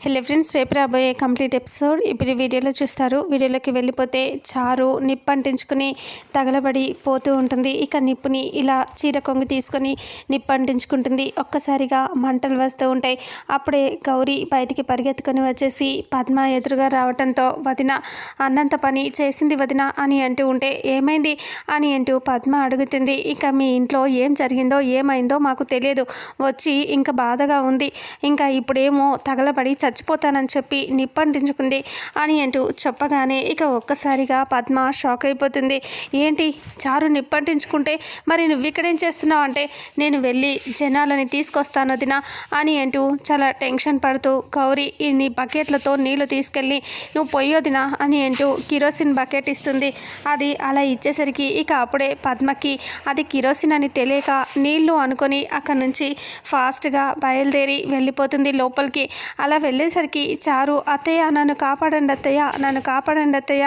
Hello friends రేపు రాబోయే complete episode ఇప్పుడు వీడియోలో చూస్తారు. వీడియోలోకి వెళ్ళిపోతే చారు నిప్పు అంటించుకుని తగలబడి పోతూ ఉంటుంది. ఇక నిప్పుని ఇలా చీర కొంగు తీసుకొని నిప్పు అంటించుకుంటుంది. ఒక్కసారిగా మంటలు వస్తూ ఉంటాయి. అప్పుడే గౌరీ బయటికి పరిగెత్తుకొని వచ్చేసి పద్మ ఎదురుగా రావడంతో వదిన అన్నంత పని చేసింది వదిన అని అంటూ ఉంటే ఏమైంది? అని అంటూ పద్మ అడుగుతుంది. ఇక మీ ఇంట్లో ఏం జరిగిందో ఏమైందో మాకు తెలియదు. వచ్చి ఇంకా బాధగా ఉంది. ఇంకా ఇప్పుడేమో తగలబడి చచ్చిపోతానని చెప్పి నిప్పంటించుకుంది అని అంటూ చెప్పగానే ఇక ఒక్కసారిగా పద్మ షాక్ అయిపోతుంది. ఏంటి? చారు నిప్పంటించుకుంటే మరి నువ్వు ఇక్కడేం చేస్తున్నావు అంటే నేను వెళ్ళి జనాలని తీసుకొస్తాను వదినా అని అంటూ చాలా టెన్షన్ పడుతూ గౌరీ ఇన్ని నీ బకెట్లతో నీళ్ళు తీసుకెళ్ళి నువ్వు పొయ్యొదినా అని అంటూ కిరోసిన్ బకెట్ ఇస్తుంది. అది అలా ఇచ్చేసరికి ఇక అప్పుడే పద్మకి అది కిరోసిన్ అని తెలియక నీళ్ళు అనుకొని అక్కడి నుంచి ఫాస్ట్గా బయలుదేరి వెళ్ళిపోతుంది లోపలికి. అలా వెళ్ళి వెళ్ళేసరికి చారు అత్తయ్య నన్ను కాపాడండి అత్తయ్య నన్ను కాపాడండి అత్తయ్య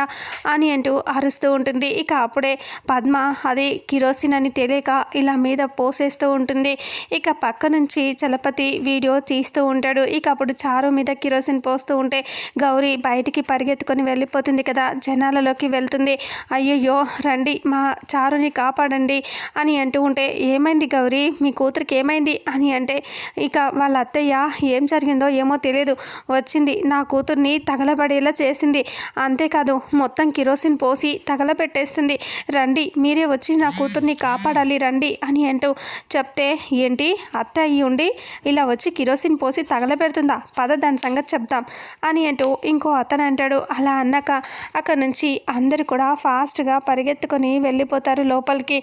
అని అంటూ అరుస్తూ ఉంటుంది. ఇక అప్పుడే పద్మ అది కిరోసిన్ అని తెలియక ఇలా మీద పోసేస్తూ ఉంటుంది. ఇక పక్క నుంచి చలపతి వీడియో తీస్తూ ఉంటాడు. ఇక అప్పుడు చారు మీద కిరోసిన్ పోస్తూ ఉంటే గౌరీ బయటికి పరిగెత్తుకొని వెళ్ళిపోతుంది కదా జనాలలోకి వెళ్తుంది. అయ్యయ్యో రండి మా చారుని కాపాడండి అని అంటూ ఉంటే ఏమైంది గౌరీ మీ కూతురికి ఏమైంది? అని అంటే ఇక వాళ్ళ అత్తయ్య ఏం జరిగిందో ఏమో తెలియదు. వచ్చింది. నా కూతుర్ని తగలబడేలా చేసింది. అంతేకాదు మొత్తం కిరోసిన్ పోసి తగలపెట్టేస్తుంది రండి మీరే వచ్చి నా కూతుర్ని కాపాడాలి రండి అని అంటూ చెప్తే ఏంటి? అత్త అయ్యి ఉండి ఇలా వచ్చి కిరోసిన్ పోసి తగలబెడుతుందా? పద దాని సంగతి చెప్తాం అని అంటూ ఇంకో అతను అంటాడు. అలా అన్నాక అక్కడ నుంచి అందరు కూడా ఫాస్ట్గా పరిగెత్తుకొని వెళ్ళిపోతారు లోపలికి.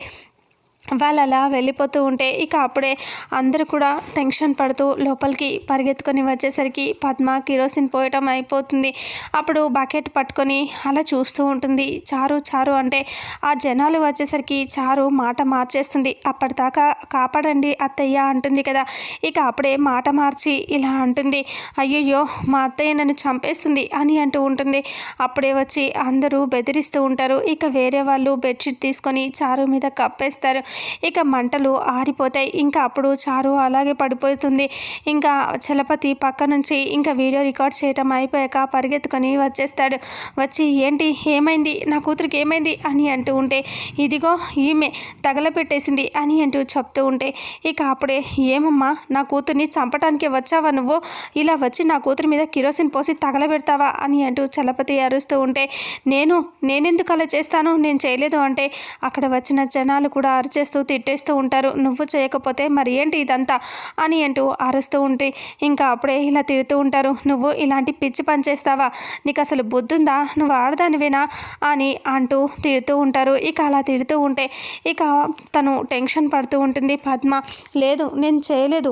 వాళ్ళు అలా వెళ్ళిపోతూ ఉంటే ఇక అప్పుడే అందరూ కూడా టెన్షన్ పడుతూ లోపలికి పరిగెత్తుకొని వచ్చేసరికి పద్మ కిరోసిన్ పోయటం అయిపోతుంది. అప్పుడు బకెట్ పట్టుకొని అలా చూస్తూ ఉంటుంది. చారు చారు అంటే ఆ జనాలు వచ్చేసరికి చారు మాట మార్చేస్తుంది. అప్పటిదాకా కాపాడండి అత్తయ్య అంటుంది కదా. ఇక అప్పుడే మాట మార్చి ఇలా అంటుంది. అయ్యయ్యో మా అత్తయ్య నన్ను చంపేస్తుంది అని అంటూ ఉంటుంది. అప్పుడే వచ్చి అందరూ బెదిరిస్తూ ఉంటారు. ఇక వేరే వాళ్ళు బెడ్షీట్ తీసుకొని చారు మీద కప్పేస్తారు. ఇక మంటలు ఆరిపోతాయి. ఇంకా అప్పుడు చారు అలాగే పడిపోతుంది. ఇంకా చలపతి పక్క నుంచి ఇంకా వీడియో రికార్డ్ చేయటం అయిపోయాక పరిగెత్తుకొని వచ్చేస్తాడు. వచ్చి ఏంటి? ఏమైంది? నా కూతురికి ఏమైంది? అని అంటూ ఉంటే ఇదిగో ఈమె తగలపెట్టేసింది అని అంటూ చెప్తూ ఉంటే ఇక అప్పుడే ఏమమ్మా? నా కూతుర్ని చంపటానికి వచ్చావా నువ్వు? ఇలా వచ్చి నా కూతురి మీద కిరోసిన్ పోసి తగలబెడతావా? అని అంటూ చలపతి అరుస్తూ ఉంటే నేను నేనెందుకు అలా చేస్తాను? నేను చేయలేదు అంటే అక్కడ వచ్చిన జనాలు కూడా అరిచే చేస్తూ తిట్టేస్తూ ఉంటారు. నువ్వు చేయకపోతే మరి ఏంటి ఇదంతా? అని అంటూ అరుస్తూ ఉంటే ఇంకా అప్పుడే ఇలా తిడుతూ ఉంటారు. నువ్వు ఇలాంటి పిచ్చి పని చేస్తావా? నీకు అసలు బుద్ధుందా? నువ్వు ఆడదానివేనా? అని అంటూ తిడుతూ ఉంటారు. ఇక అలా తిడుతూ ఉంటే ఇక తను టెన్షన్ పడుతూ ఉంటుంది. పద్మ లేదు నేను చేయలేదు.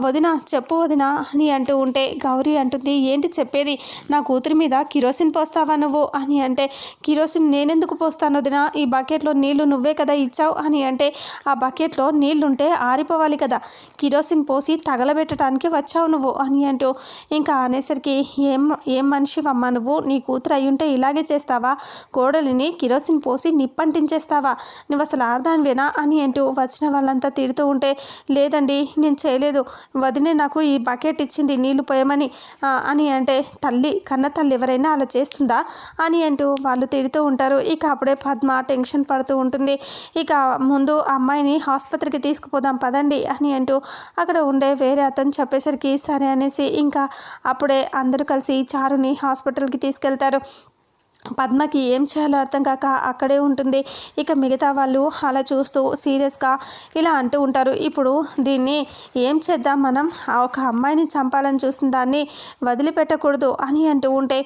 వదిన చెప్పు వదిన అని అంటూ ఉంటే గౌరీ అంటుంది. ఏంటి చెప్పేది? నా కూతురి మీద కిరోసిన్ పోస్తావా నువ్వు? అని అంటే కిరోసిన్ నేనెందుకు పోస్తాను వదిన? ఈ బకెట్లో నీళ్ళు నువ్వే కదా ఇచ్చావు అని అంటే ఆ బకెట్లో నీళ్ళుంటే ఆరిపోవాలి కదా. కిరోసిన్ పోసి తగలబెట్టడానికి వచ్చావు నువ్వు అని అంటూ ఇంకా అనేసరికి ఏం ఏం మనిషివమ్మా నువ్వు? నీ కూతురు అయ్యుంటే ఇలాగే చేస్తావా? కోడలిని కిరోసిన్ పోసి నిప్పంటించేస్తావా? నువ్వు అసలు ఆడదానివేనా? అని అంటూ వచ్చిన వాళ్ళంతా తిడుతూ ఉంటే లేదండి నేను చేయలేదు. వదినే నాకు ఈ బకెట్ ఇచ్చింది నీళ్ళు పోయమని అని అంటే తల్లి కన్న తల్లి ఎవరైనా అలా చేస్తుందా? అని అంటూ వాళ్ళు తిడుతూ ఉంటారు. ఇక అప్పుడే పద్మ టెన్షన్ పడుతూ ఉంటుంది. ఇక ముందు ఆ అమ్మాయిని ఆసుపత్రికి తీసుకుపోదాం పదండి అని అంటూ అక్కడ ఉండే వేరే అతను చెప్పేసరికి సరే అనేసి ఇంకా అప్పుడే అందరూ కలిసి చారుని హాస్పిటల్కి తీసుకెళ్తారు. పద్మకి ఏం చేయాలో అర్థం కాక అక్కడే ఉంటుంది. ఇక మిగతా వాళ్ళు అలా చూస్తూ సీరియస్గా ఇలా అంటూ ఉంటారు. ఇప్పుడు దీన్ని ఏం చేద్దాం మనం? ఆ ఒక అమ్మాయిని చంపాలని చూసిన దాన్ని వదిలిపెట్టకూడదు అని అంటూ ఉంటే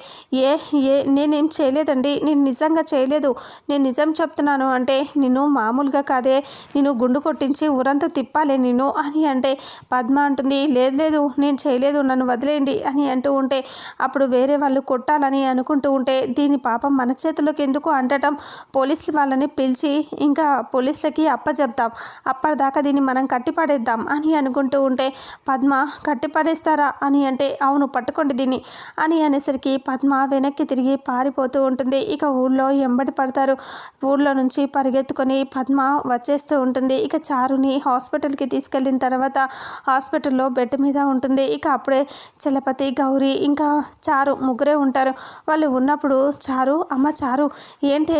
ఏ ఏ నేనేం చేయలేదండి. నేను నిజంగా చేయలేదు. నేను నిజం చెప్తున్నాను అంటే నేను మామూలుగా కాదే. నేను గుండు కొట్టించి ఊరంతా తిప్పాలే నేను అని అంటే పద్మ అంటుంది. లేదు లేదు నేను చేయలేదు. నన్ను వదిలేయండి అని అంటూ ఉంటే అప్పుడు వేరే వాళ్ళు కొట్టాలని అనుకుంటూ ఉంటే దీని పాపం మన చేతులకు ఎందుకు అంటటం పోలీసులు వాళ్ళని పిలిచి ఇంకా పోలీసులకి అప్పచెప్తాం అప్పటిదాకా దీన్ని మనం కట్టిపడేద్దాం అని అనుకుంటూ ఉంటే పద్మ కట్టిపడేస్తారా అని అంటే అవును పట్టుకోండి దీన్ని అని అనేసరికి పద్మ వెనక్కి తిరిగి పారిపోతూ ఉంటుంది. ఇక ఊళ్ళో ఎంబడి పడతారు. ఊళ్ళో నుంచి పరిగెత్తుకొని పద్మ వచ్చేస్తూ ఉంటుంది. ఇక చారుని హాస్పిటల్కి తీసుకెళ్ళిన తర్వాత హాస్పిటల్లో బెడ్ మీద ఉంటుంది. ఇక అప్పుడే చలపతి గౌరీ ఇంకా చారు ముగ్గురే ఉంటారు. వాళ్ళు ఉన్నప్పుడు చారు చారు అమ్మ చారు ఏంటి?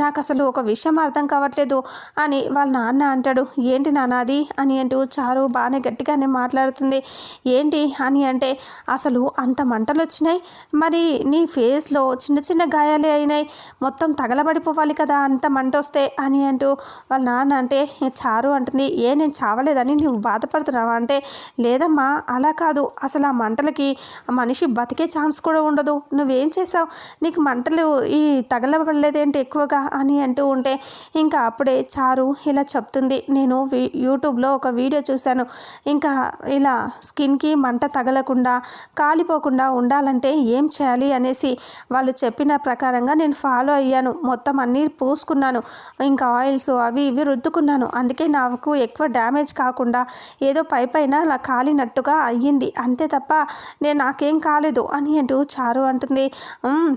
నాకు అసలు ఒక విషయం అర్థం కావట్లేదు అని వాళ్ళ నాన్న అంటాడు. ఏంటి నానాది అని అంటూ చారు బాగానే గట్టిగానే మాట్లాడుతుంది. ఏంటి? అని అంటే అసలు అంత మంటలు వచ్చినాయి మరి నీ ఫేస్లో చిన్న చిన్న గాయాలే అయినాయి. మొత్తం తగలబడిపోవాలి కదా అంత మంట వస్తే అని అంటూ వాళ్ళ నాన్న అంటే చారు అంటుంది ఏ నేను చావలేదని నువ్వు బాధపడుతున్నావా? అంటే లేదమ్మా అలా కాదు. అసలు ఆ మంటలకి మనిషి బతికే ఛాన్స్ కూడా ఉండదు. నువ్వేం చేసావు నీకు మంటలు ఈ తగలబడలేదేంటి ఎక్కువగా అని అంటూ ఉంటే ఇంకా అప్పుడే చారు ఇలా చెప్తుంది. నేను యూట్యూబ్లో ఒక వీడియో చూశాను. ఇంకా ఇలా స్కిన్కి మంట తగలకుండా కాలిపోకుండా ఉండాలంటే ఏం చేయాలి అనేసి వాళ్ళు చెప్పిన ప్రకారంగా నేను ఫాలో అయ్యాను. మొత్తం అన్నీ పూసుకున్నాను. ఇంకా ఆయిల్స్ అవి ఇవి రుద్దుకున్నాను. అందుకే నాకు ఎక్కువ డ్యామేజ్ కాకుండా ఏదో పై పైన అలా కాలినట్టుగా అయ్యింది. అంతే తప్ప నేను నాకేం కాలేదు అని అంటూ చారు అంటుంది.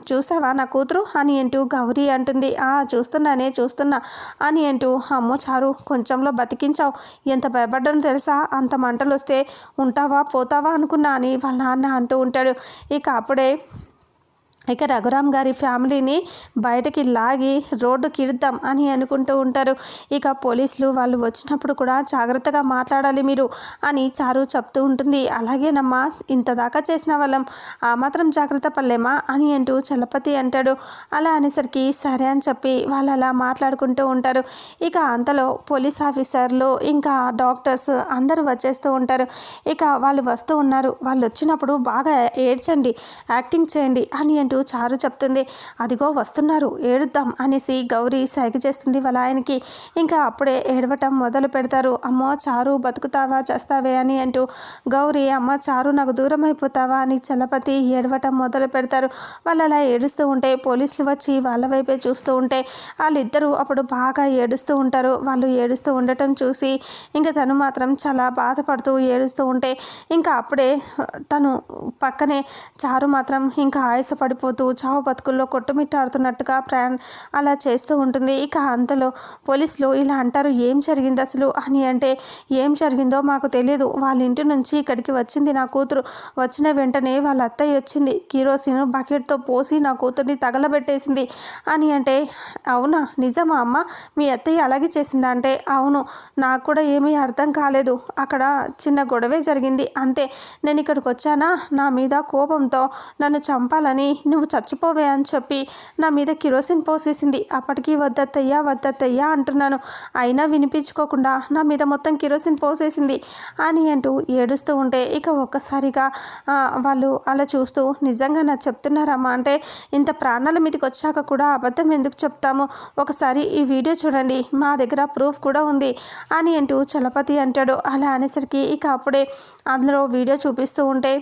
చూసావా నా కూతురు? అని అంటూ గౌరీ అంటుంది. ఆ చూస్తున్నానే చూస్తున్నా. అని అంటూ అమ్మో చారు కొంచెంలో బతికించావు. ఎంత భయపడ్డాను తెలుసా? అంత మంటలు వస్తే ఉంటావా పోతావా అనుకున్నా అని వాళ్ళ నాన్న అంటూ ఉంటాడు. ఇక అప్పుడే ఇక రఘురామ్ గారి ఫ్యామిలీని బయటకి లాగి రోడ్డు కిడతాం అని అనుకుంటూ ఉంటారు. ఇక పోలీసులు వాళ్ళు వచ్చినప్పుడు కూడా జాగ్రత్తగా మాట్లాడాలి మీరు అని చారు చెప్తూ ఉంటుంది. అలాగేనమ్మా ఇంత దాకా చేసిన వాళ్ళం. ఆ మాత్రం జాగ్రత్త పడలేమా అని అంటూ చలపతి అంటాడు. అలా అనేసరికి సరే అని చెప్పి వాళ్ళు అలా మాట్లాడుకుంటూ ఉంటారు. ఇక అంతలో పోలీస్ ఆఫీసర్లు ఇంకా డాక్టర్స్ అందరూ వచ్చేస్తూ ఉంటారు. ఇక వాళ్ళు వస్తూ ఉన్నారు. వాళ్ళు వచ్చినప్పుడు బాగా ఏడ్చండి యాక్టింగ్ చేయండి అని అంటూ అంటూ చారు చెప్తుంది. అదిగో వస్తున్నారు ఏడుద్దాం అనేసి గౌరీ సైగ చేస్తుంది వాళ్ళ ఆయనకి. ఇంకా అప్పుడే ఏడవటం మొదలు పెడతారు. అమ్మో చారు బతుకుతావా చేస్తావే అని అంటూ గౌరీ అమ్మ చారు నాకు దూరం అయిపోతావా అని చలపతి ఏడవటం మొదలు పెడతారు. వాళ్ళు అలా ఏడుస్తూ ఉంటే పోలీసులు వచ్చి వాళ్ళ వైపే చూస్తూ ఉంటే వాళ్ళిద్దరూ అప్పుడు బాగా ఏడుస్తూ ఉంటారు. వాళ్ళు ఏడుస్తూ ఉండటం చూసి ఇంకా తను మాత్రం చాలా బాధపడుతూ ఏడుస్తూ ఉంటే ఇంకా అప్పుడే తను పక్కనే చారు మాత్రం ఇంకా ఆయాస పడిపోతూ చావు బతుకుల్లో కొట్టుమిట్టాడుతున్నట్టుగా ప్రయాణ అలా చేస్తూ ఉంటుంది. ఇక అంతలో పోలీసులు ఇలా అంటారు ఏం జరిగింది అసలు? అని అంటే ఏం జరిగిందో మాకు తెలియదు వాళ్ళ ఇంటి నుంచి ఇక్కడికి వచ్చింది నా కూతురు. వచ్చిన వెంటనే వాళ్ళ అత్తయ్య వచ్చింది. కిరోసిన్ బకెట్తో పోసి నా కూతుర్ని తగలబెట్టేసింది. అని అంటే అవునా? నిజమా అమ్మ? మీ అత్తయ్య అలాగే చేసిందా? అంటే అవును. నాకు కూడా ఏమీ అర్థం కాలేదు. అక్కడ చిన్న గొడవే జరిగింది. అంతే. నేను ఇక్కడికి వచ్చానా? నా మీద కోపంతో నన్ను చంపాలని నువ్వు చచ్చిపోవే అని చెప్పి నా మీద కిరోసిన్ పోసేసింది. అప్పటికీ వద్దత్తయ్యా వద్దత్తయ్యా అంటున్నాను. అయినా వినిపించుకోకుండా నా మీద మొత్తం కిరోసిన్ పోసేసింది అని అంటూ ఏడుస్తూ ఉంటే ఇక ఒక్కసారిగా వాళ్ళు అలా చూస్తూ నిజంగా నాకు చెప్తున్నారమ్మా అంటే ఇంత ప్రాణాల మీదకి వచ్చాక కూడా అబద్ధం ఎందుకు చెప్తాము? ఒకసారి ఈ వీడియో చూడండి మా దగ్గర ప్రూఫ్ కూడా ఉంది అని అంటూ చలపతి అంటాడు. అలా అనేసరికి ఇక అప్పుడే అందులో వీడియో చూపిస్తూ ఉంటే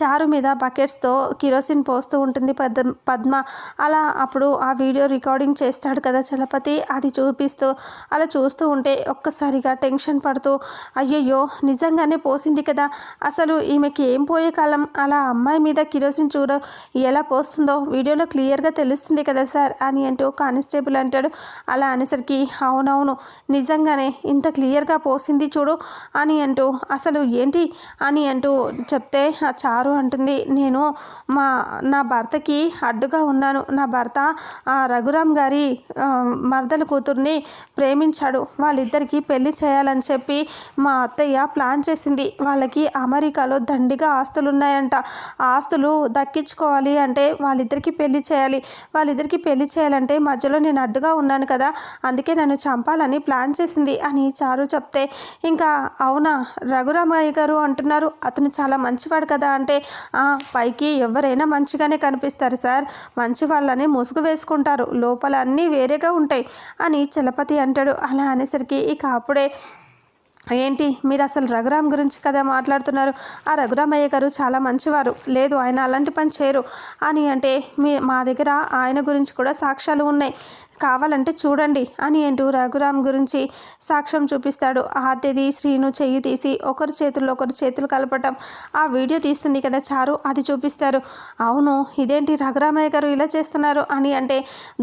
చారు మీద బకెట్స్తో కిరోసిన్ పోస్తూ ఉంటుంది పద్మ పద్మ. అలా అప్పుడు ఆ వీడియో రికార్డింగ్ చేస్తాడు కదా చలపతి. అది చూపిస్తూ అలా చూస్తూ ఉంటే ఒక్కసారిగా టెన్షన్ పడుతూ అయ్యయ్యో నిజంగానే పోసింది కదా. అసలు ఈమెకి ఏం పోయే కాలం? అలా అమ్మాయి మీద కిరోసిన్ చూడ ఎలా పోస్తుందో వీడియోలో క్లియర్గా తెలుస్తుంది కదా సార్ అని అంటూ కానిస్టేబుల్ అంటాడు. అలా అనేసరికి అవునవును నిజంగానే ఇంత క్లియర్గా పోసింది చూడు అని అంటూ అసలు ఏంటి అని అంటూ చెప్తే ఆ చారు చారు అంటుంది నేను మా నా భర్తకి అడ్డుగా ఉన్నాను. నా భర్త రఘురామ్ గారి మరదల కూతుర్ని ప్రేమించాడు. వాళ్ళిద్దరికీ పెళ్ళి చేయాలని చెప్పి మా అత్తయ్య ప్లాన్ చేసింది. వాళ్ళకి అమెరికాలో దండిగా ఆస్తులు ఉన్నాయంట ఆస్తులు దక్కించుకోవాలి అంటే వాళ్ళిద్దరికీ పెళ్ళి చేయాలి. వాళ్ళిద్దరికీ పెళ్ళి చేయాలంటే మధ్యలో నేను అడ్డుగా ఉన్నాను కదా అందుకే నన్ను చంపాలని ప్లాన్ చేసింది అని చారు చెప్తే ఇంకా అవునా? రఘురామయ్య గారు అంటున్నారు అతను చాలా మంచివాడు కదా అంటే అంటే పైకి ఎవరైనా మంచిగానే కనిపిస్తారు సార్. మంచి వాళ్ళని ముసుగు వేసుకుంటారు. లోపల అన్నీ వేరేగా ఉంటాయి అని చలపతి అంటాడు. అలా అనేసరికి ఇక అప్పుడే ఏంటి? మీరు అసలు రఘురామ్ గురించి కదా మాట్లాడుతున్నారు? ఆ రఘురామయ్య గారు చాలా మంచివారు. లేదు ఆయన అలాంటి పని చేయరు. అని అంటే మీ మా దగ్గర ఆయన గురించి కూడా సాక్ష్యాలు ఉన్నాయి. కావాలంటే చూడండి అని అంటూ రఘురామ్ గురించి సాక్ష్యం చూపిస్తాడు. ఆద్యది శ్రీను చెయ్యి తీసి ఒకరి చేతుల్లో ఒకరి చేతులు కలపటం. ఆ వీడియో తీస్తుంది కదా చారు అది చూపిస్తారు. అవును ఇదేంటి రఘురామయ్య గారు ఇలా చేస్తున్నారు అని అంటే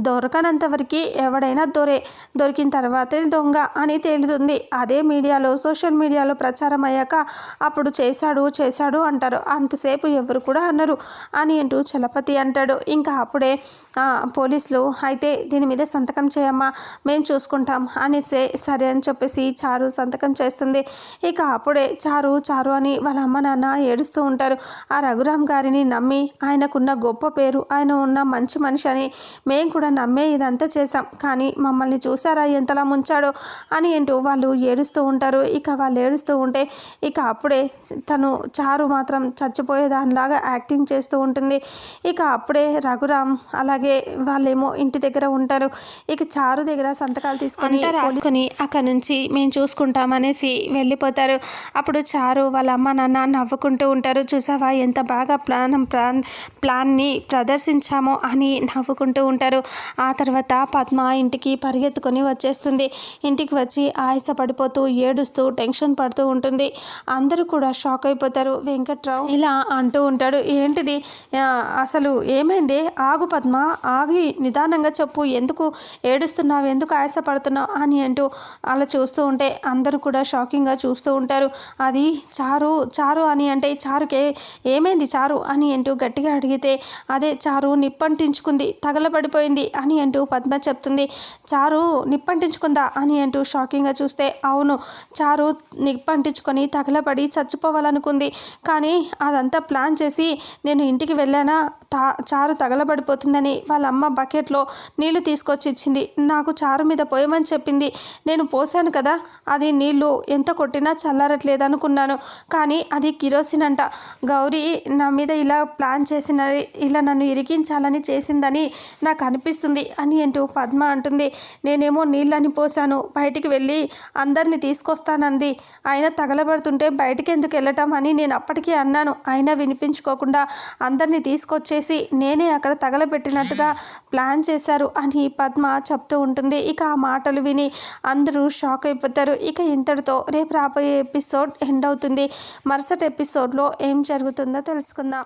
దొరకనంతవరకు ఎవడైనా దొరే దొరికిన తర్వాతే దొంగ అని తేలుతుంది. అదే మీడియాలో సోషల్ మీడియాలో ప్రచారం అయ్యాక అప్పుడు చేశాడు చేశాడు అంటారు. అంతసేపు ఎవరు కూడా అన్నారు అని అంటూ చలపతి అంటాడు. ఇంకా అప్పుడే పోలీసులు అయితే దీని మీద సంతకం చేయమ్మా మేము చూసుకుంటాం. అనేస్తే సరే అని చెప్పేసి చారు సంతకం చేస్తుంది. ఇక అప్పుడే చారు చారు అని వాళ్ళ అమ్మ నాన్న ఏడుస్తూ ఉంటారు. ఆ రఘురామ్ గారిని నమ్మి ఆయనకున్న గొప్ప పేరు ఆయన ఉన్న మంచి మనిషి అని మేము కూడా నమ్మే ఇదంతా చేశాం. కానీ మమ్మల్ని చూసారా ఎంతలా ముంచాడో అని ఏంటో వాళ్ళు ఏడుస్తూ ఉంటారు. ఇక వాళ్ళు ఏడుస్తూ ఉంటే ఇక అప్పుడే తను చారు మాత్రం చచ్చిపోయేదానిలాగా యాక్టింగ్ చేస్తూ ఉంటుంది. ఇక అప్పుడే రఘురామ్ అలాగే వాళ్ళేమో ఇంటి దగ్గర ఉంటారు. ఇక చారు దగ్గర సంతకాలు తీసుకొని రాసుకొని అక్కడ నుంచి మేము చూసుకుంటామనేసి వెళ్ళిపోతారు. అప్పుడు చారు వాళ్ళ అమ్మ నాన్న నవ్వుకుంటూ ఉంటారు. చూసావా ఎంత బాగా ప్లాన్ ప్లాన్ ప్లాన్ని ప్రదర్శించామో అని నవ్వుకుంటూ ఉంటారు. ఆ తర్వాత పద్మ ఇంటికి పరిగెత్తుకొని వచ్చేస్తుంది. ఇంటికి వచ్చి ఆయాస పడిపోతూ ఏడుస్తూ టెన్షన్ పడుతూ ఉంటుంది. అందరూ కూడా షాక్ అయిపోతారు. వెంకట్రావు ఇలా అంటూ ఉంటాడు. ఏంటిది? అసలు ఏమైంది? ఆగు పద్మ ఆగి నిదానంగా చెప్పు. ఎందుకు ఏడుస్తున్నావు? ఎందుకు ఆయాసపడుతున్నావు? అని అంటూ అలా చూస్తూ ఉంటే అందరూ కూడా షాకింగ్గా చూస్తూ ఉంటారు. అది చారు చారు అని అంటే చారుకే ఏమైంది చారు అని అంటూ గట్టిగా అడిగితే అదే చారు నిప్పంటించుకుంది తగలబడిపోయింది అని అంటూ పద్మ చెప్తుంది. చారు నిప్పంటించుకుందా? అని అంటూ షాకింగ్గా చూస్తే అవును చారు నిప్పంటించుకొని తగలబడి చచ్చిపోవాలనుకుంది. కానీ అదంతా ప్లాన్ చేసి నేను ఇంటికి వెళ్ళానా? తా చారు తగలబడిపోతుందని వాళ్ళ అమ్మ బకెట్లో నీళ్ళు తీసుకొచ్చి ఇచ్చింది. నాకు చారు మీద పోయమని చెప్పింది. నేను పోసాను కదా అది నీళ్ళు ఎంత కొట్టినా చల్లారట్లేదు అనుకున్నాను. కానీ అది కిరోసిన్ అంట. గౌరీ నా మీద ఇలా ప్లాన్ చేసిన ఇలా నన్ను ఇరికించాలని చేసిందని నాకు అనిపిస్తుంది అని అంటూ పద్మ అంటుంది. నేనేమో నీళ్ళని పోసాను బయటికి వెళ్ళి అందరిని తీసుకొస్తానంది. ఆయన తగలబడుతుంటే బయటికి ఎందుకు వెళ్ళటం అని నేను అప్పటికే అన్నాను. అయినా వినిపించుకోకుండా అందరినీ తీసుకొచ్చేసి నేనే అక్కడ తగలబెట్టినట్టుగా ప్లాన్ చేశారు అని పద్మ చెప్తూ ఉంటుంది. ఇక ఆ మాటలు విని అందరూ షాక్ అయిపోతారు. ఇక ఇంతటితో రేపు రాబోయే ఎపిసోడ్ ఎండ్ అవుతుంది. మరుసటి ఎపిసోడ్లో ఏం జరుగుతుందో తెలుసుకుందాం.